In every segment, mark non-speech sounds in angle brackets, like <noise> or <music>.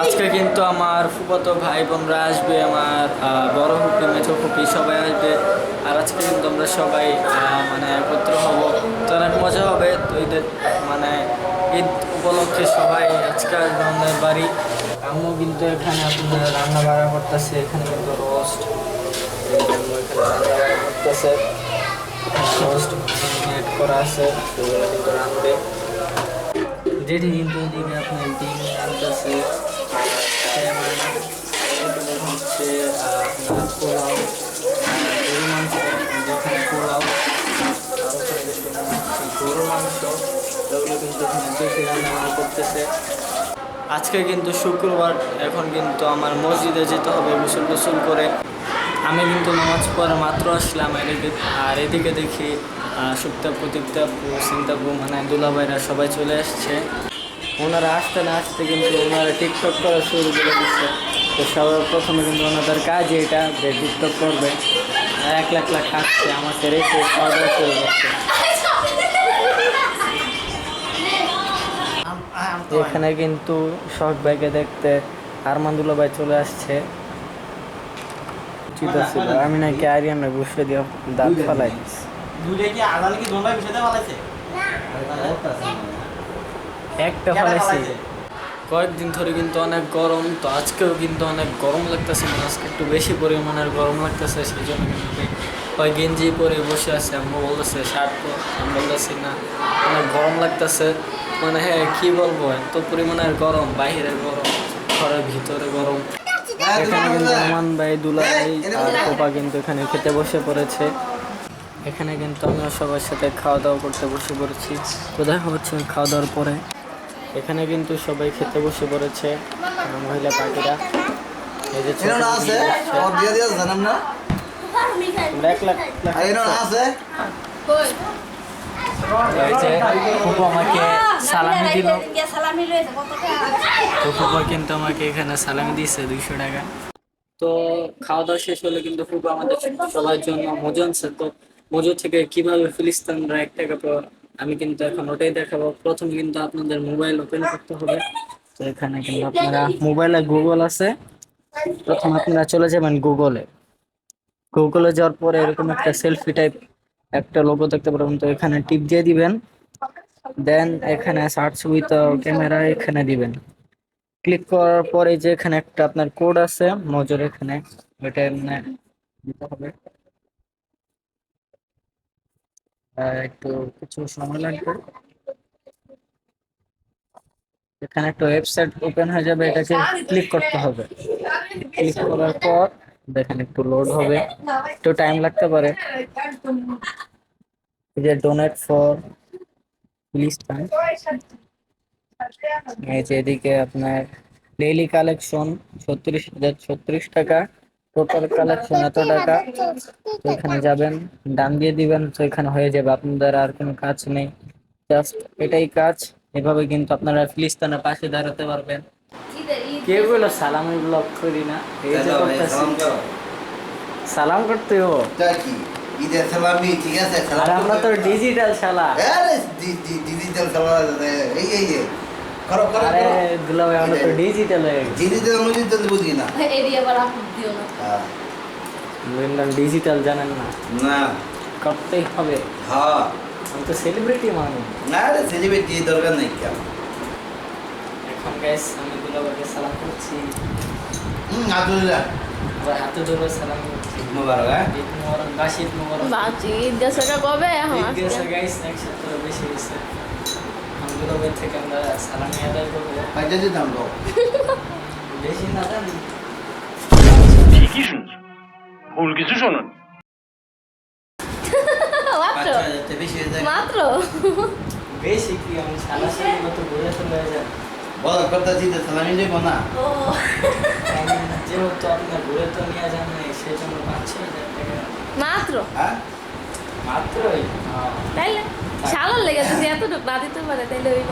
আজকে কিন্তু আমার ফুফাতো ভাই বোনরা আসবে, আমার বড় ফুপি মেছো ফুপি সবাই আসবে। আর আজকে কিন্তু আমরা সবাই মানে একত্র হব। তো অনেক মজা হবে। তো ঈদের মানে ঈদ উপলক্ষে সবাই আজকে আসবে আমাদের বাড়ি। আম্মু কিন্তু এখানে আপনার রান্না বাড়া করতেছে, এখানে কিন্তু রোস্ট রান্না করতেছে রোস্ট এড করা আছে কিন্তু যেটি কিন্তু ওদিকে আপনার ডিম রাঁধতেছে হচ্ছে গরু মাংস গরু মাংস, এগুলো কিন্তু এখানে করতেছে। আজকে কিন্তু শুক্রবার, এখন কিন্তু আমার মসজিদে যেতে হবে গোসল গোসল করে। আমি কিন্তু নামাজ পড়ে মাত্র আসলাম এদিকে আর এদিকে দেখি সুপ্তাপ প্রদীপ্তাপু সিন্তাপু মানে দুলাভাইরা সবাই চলে আসছে। ওনারা আসতে না আসতে কিন্তু ওনারা টিকটক করা শুরু করে দিচ্ছে। তো সবার প্রথমে কিন্তু ওনাদের কাজ এটা যে টিকটক করবে। এক লাখ লাখ খাচ্ছে আমাকে রেখে খাওয়া দাওয়া শুরু করছে এখানে কিন্তু শখ ভাইকে দেখতে আরমান্দুল্লা ভাই চলে আসছে। উচিত ছিল আমি নাকি আরিয়ানে বসে দিয়ে দাঁত ফালাই। একটা ফালাইছি। কয়েকদিন ধরে কিন্তু অনেক গরম, তো আজকেও কিন্তু অনেক গরম লাগতেছে মানে আজকে একটু বেশি পরিমাণের গরম লাগতেছে সেই জন্য কিন্তু ওই গেঞ্জি পরে বসে আছে। আম্মু বলতেছে, শার্ট পর। আমি বলতেছি, না, অনেক গরম লাগতেছে। মানে হ্যাঁ কি বলব, এত পরিমাণের গরম বাইরের গরম, ঘরের ভিতরে গরম। এখানে কিন্তু রহমান ভাই, দুলা ভাই আর কোপা কিন্তু এখানে খেতে বসে পড়েছে। এখানে কিন্তু আমিও সবার সাথে খাওয়া দাওয়া করতে বসে পড়েছি। দেখা হচ্ছে খাওয়া দাওয়ার পরে। এখানে কিন্তু সবাই খেতে বসে পড়েছে মহিলা পাখিরা এই যে আমাকে সালামি দিল। কিন্তু আমাকে এখানে সালামি দিয়েছে দুইশো টাকা। তো খাওয়া দাওয়া শেষ হলে কিন্তু ফুপু আমাদের সবার জন্য মজু আনছে। তো মজু থেকে কীভাবে ফিলিস্তিনরা এক টাকা আমি কিন্তু এখন ওটাই দেখাবো। প্রথমে কিন্তু আপনাদের মোবাইল ওপেন করতে হবে। তো এখানে কিন্তু আপনারা মোবাইলে গুগল আছে। প্রথম আপনারা চলে যাবেন গুগলে গুগলে যাওয়ার পরে এরকম একটা সেলফি টাইপ একটা লোগো দেখতে পারবেন। তো এখানে টিপ দিয়ে দিবেন। দেন এখানে সার্চ উইথ ক্যামেরা এখানে দিবেন। ক্লিক করার পরে যে এখানে একটা আপনার কোড আছে মজুর এখানে ওইটা এমনি দিতে হবে। একটু কিছু সময় লাগবে। এখানে একটা ওয়েবসাইট ওপেন হয়ে যাবে, এটাকে ক্লিক করতে হবে। ক্লিক করার পর দেখেন একটু লোড হবে। একটু টাইম লাগতে পারে। যে ডোনেট ফর ফিলিস্তান এই যে এদিকে আপনার ডেইলি কালেকশন ছত্রিশ হাজার ছত্রিশ টাকা। টোটাল কালেকশন এত টাকা এখানে যাবেন ডান দিয়ে দিবেন তো এখানে হয়ে যাবে। আপনাদের আর কোনো কাজ নেই। জাস্ট এটাই কাজ। এভাবে কিন্তু আপনারা ফিলিস্তানের পাশে দাঁড়াতে পারবেন। কেউ বলো সালামি ব্লগ করি না এই যে সালাম করতে হো ঈদের সালামি ঠিক আছে আর আমরা তো ডিজিটাল আরে ডিজিটাল এই এই এই করো করো আরে দুলা ভাই আমরা তো ডিজিটাল হয়ে গেছি। ডিজিটাল ডিজিটাল বুঝি না। এডি আবার আপনি দিও না। হ্যাঁ। ডিজিটাল জানেন না? না। করতেই হবে। হ্যাঁ। আমি তো সেলিব্রিটি মানুষ। না রে সেলিব্রিটি দরকার নেই কেন? এখন গাইস আমি দুলাভাইকে সালাম করছি। হুম আব্দুল্লাহ আবার হাতে ধরে সালাম করছি। মোবারক হ্যাঁ। ঈদ মোবারক মোবারক। কবে এখন? ঈদ গাইস বেশি হয়েছে থেকে আমরা সালামি আদায় করব। কাজে দিতাম তো বেশি না জানি। ঠিকই শুনছো। ভুল কিছু শোনো মাত্র? বেশি মাত্র? বেশি কি আমি সালা সালি মতো ঘুরে চলে যায় বল করতে দিতে সালামি দেবো না? যেহেতু আপনার ঘুরে তো নিয়ে যান নাই সেই জন্য পাঁচ ছয় হাজার টাকা। মাত্র? মাত্রই? তাইলে? থাক গেছে যে এতটুকু না দিতে পারে তাইলে ওই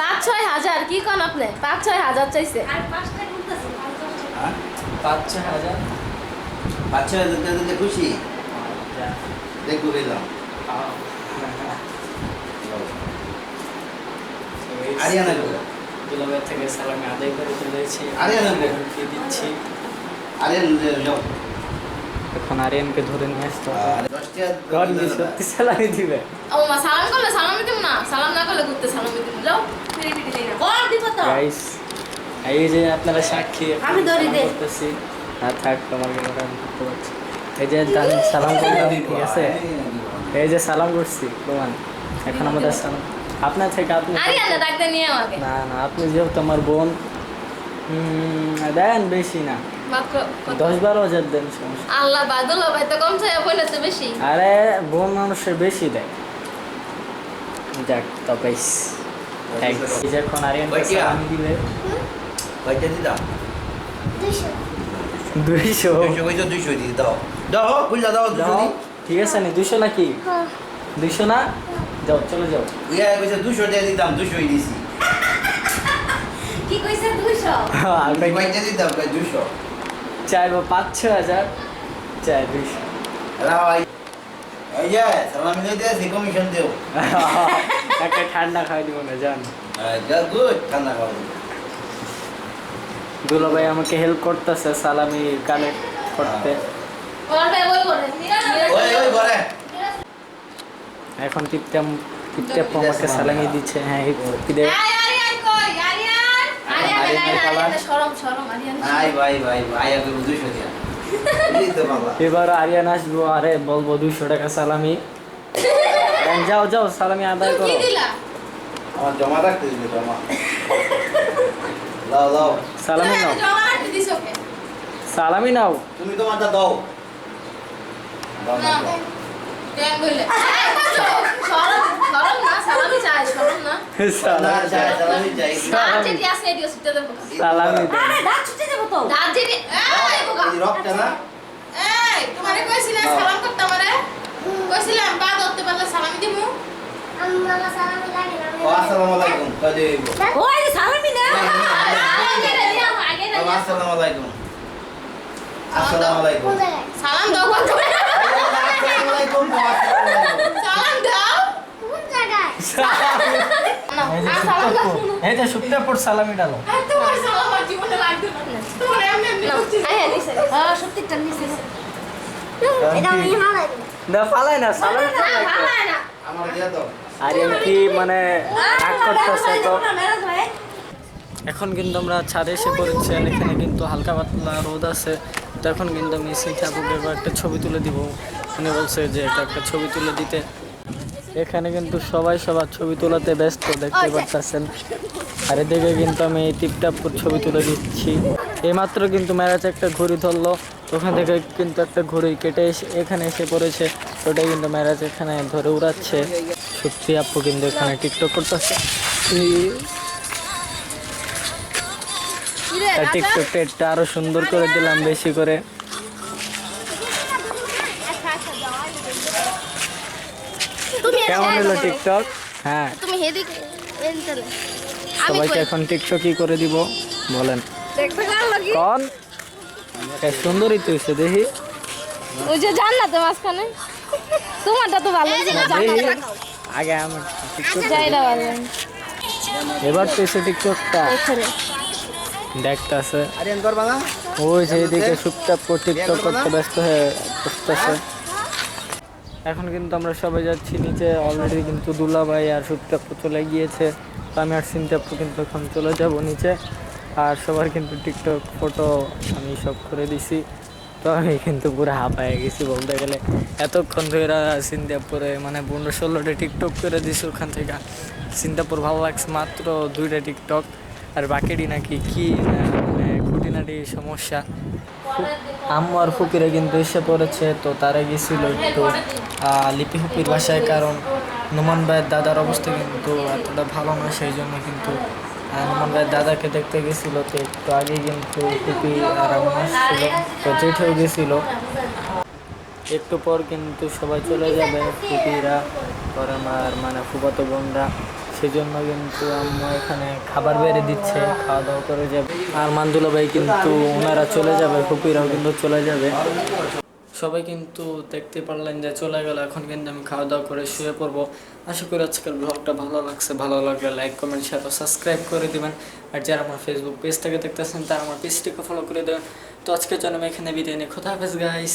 পাঁচ ছয় হাজার কি কন আপনি? পাঁচ ছয় হাজার চাইছে। পাঁচ ছয় হাজার বাচ্চা দিতে দিতে খুশি। দেখব গেলাম আরিয়ানা গো দুলাভাই থেকে সালামি আদায় করে ফেলেছি। আরিয়ানা গো দিচ্ছি। আরিয়ান এখন আরিয়ানকে ধরে নিয়ে আসতে হবে। সত্যি সালামি দিবে? ও মা সালাম করলে সালামি দিব না? সালাম না করলে সালামি দিব। যাও না গাইস এই যে আপনারা সাক্ষী আমি দে। করতেছি। হ্যাঁ থাক তোমার আমি করতে পারছি এই যে দান সালাম করলাম ঠিক আছে? এই যে সালাম করছি প্রমাণ। এখন আমাদের সালাম আপনার থেকে আপনি না না আপনি যেহেতু আমার বোন দেন বেশি না? দশ বারো হাজার দেন আল্লাহ বাদুল্লাহ ভাই তো কম চাই বলে তো বেশি। আরে বোন মানুষের বেশি দেয় যাক তবেস থ্যাংকস যখন আরিয়ানকে ওই কি? সালামি দিবে কয়টা দুইশো। দুইশো? দুইশো দিয়ে দাও। দাও খুললা দাও দুশো ঠিক আছে নি দুইশো নাকি? দুইশো না? যাও চলে যাও। ইয়া কইছে দুশো দিয়ে দিতাম দুশোই দিছি। কি কইছে 200 আর ভাই কয়টা দিতাম দুশো চাইব পাঁচ ছ হাজার। চাই দুইশো এই যে সালামি দিতে আসি কমিশন দেও। একটা ঠান্ডা খাওয়াই দিব না জান। গুড ঠান্ডা খাওয়া দুলো ভাই আমাকে হেল্প করতেছে সালামি কালেক্ট করতে। এখন টিপটাম টিপটাপ আমাকে সালামি দিচ্ছে। হ্যাঁ কি দে আয় আয় আয় কই আরিয়ান আরিয়ান আরিয়ান আই ভাই ভাই ভাই আগে দুশো দিয়া। এবার আরিয়ান আসব আরে বলব দুইশো টাকা সালামি। <laughs> যাও যাও সালামি আদায় করো। আমার জমা রাখতে দিবে জমা। লাও লাও। সালামি নাও। সালামি নাও। তুমি তোমারটা দাও। দাও। সালামি চাই শরম না। দাঁত ছুটে দেবো তো দাঁত এই বোকা এই না এই তোমারে কইছিলাম সালাম করতে আমারে কইছিলাম পা ধরতে পারলে সালামি দিমু ও আসসালামু আলাইকুম কয় দেব ওই সালামি না আগে রে দিয়া আগে রে আসসালামু আলাইকুম আসসালামু আলাইকুম সালাম দাও আসসালামু আলাইকুম সালাম দাও না আর সালাম দাও শুনো এই যে সুপ্তাপুর সালামি ডালো। তোমার সালাম আর জীবনে লাগবে না। তোমার এমনি এমনি করছি নিছে হ্যাঁ সত্যিটা নিছে না ফালাই না সালামি না ভালো না আমার দিয়া দাও আরিয়ান কি মানে রাগ করতেছে তো এখন কিন্তু আমরা ছাদে এসে পড়েছি আর এখানে কিন্তু হালকা পাতলা রোদ আছে। তো এখন কিন্তু আমি সেই ঠাকুরকে একটা ছবি তুলে দিব। উনি বলছে যে এটা একটা ছবি তুলে দিতে। এখানে কিন্তু সবাই সবার ছবি তোলাতে ব্যস্ত দেখতে পাচ্ছেন আর এদিকে কিন্তু আমি এই টিপটাপুর ছবি তুলে দিচ্ছি। এইমাত্র কিন্তু ম্যারাজ একটা ঘড়ি ধরলো। ওখান থেকে কিন্তু একটা ঘড়ি কেটে এসে এখানে এসে পড়েছে। ওটাই কিন্তু ম্যারাজ এখানে ধরে উড়াচ্ছে। সত্যি আপু কিন্তু এখানে টিকটক করতেছে। তার টিকটক টেটটা আরও সুন্দর করে দিলাম বেশি করে তুমি কেমন হলো টিকটক? হ্যাঁ। তুমি হেদিকে সবাইকে কই? এখন টিকটকই করে দিব? বলেন। কন? সুন্দরই তো হইছে দেখি। ওই যে মাঝখানে। তোমারটা তো ভালো আগে আমার টিকটক এবার তো এসে টিকটকটা দেখতেছে। আরিয়ান করবা ওই যে এদিকে করে টিকটক করতে ব্যস্ত হয়ে বসতেছে। এখন কিন্তু আমরা সবাই যাচ্ছি নিচে অলরেডি কিন্তু দুলাভাই আর সুপটাপ্পু চলে গিয়েছে। তো আমি আর সিনটাপ্পু কিন্তু এখন চলে যাব নিচে। আর সবার কিন্তু টিকটক ফটো আমি সব করে দিছি। তো আমি কিন্তু পুরো হাঁপায় গেছি বলতে গেলে। এতক্ষণ ধরে সিন্দাপুরে মানে পনেরো ষোলোটা টিকটক করে দিছি ওখান থেকে। সিন্দাপুর ভালো লাগছে মাত্র দুইটা টিকটক আর বাকিটি নাকি কি মানে খুঁটিনাটি সমস্যা। আম্মু আর ফুকিরে কিন্তু এসে পড়েছে, তো তারা গেছিল একটু লিপি ফুপির বাসায় কারণ নোমান ভাইয়ের দাদার অবস্থা কিন্তু এতটা ভালো না, সেই জন্য কিন্তু নোমান ভাইয়ের দাদাকে দেখতে গেছিল, তো একটু আগে কিন্তু ফুপি আর আম্মু আসছিল, তো জেঠেও গেছিল। একটু পর কিন্তু সবাই চলে যাবে, ফুপিরা পর মানে ফুপাতো বোনরা। সেজন্য কিন্তু আম্মা এখানে খাবার বেড়ে দিচ্ছে খাওয়া দাওয়া করে যাবে। আর মান্দুলা ভাই কিন্তু ওনারা চলে যাবে ফুপিরাও কিন্তু চলে যাবে। সবাই কিন্তু দেখতে পারলেন যে চলে গেল, এখন কিন্তু আমি খাওয়া দাওয়া করে শুয়ে পড়ব। আশা করি আজকের ব্লগটা ভালো লাগছে, ভালো লাগলে লাইক কমেন্ট শেয়ার সাবস্ক্রাইব করে দিবেন। আর যারা আমার ফেসবুক পেজটাকে দেখতেছেন, তারা আমার পেজটিকে ফলো করে দেবেন। তো আজকের জন্য আমি এখানে বিদায় নিই। খোদা হাফেজ গাইস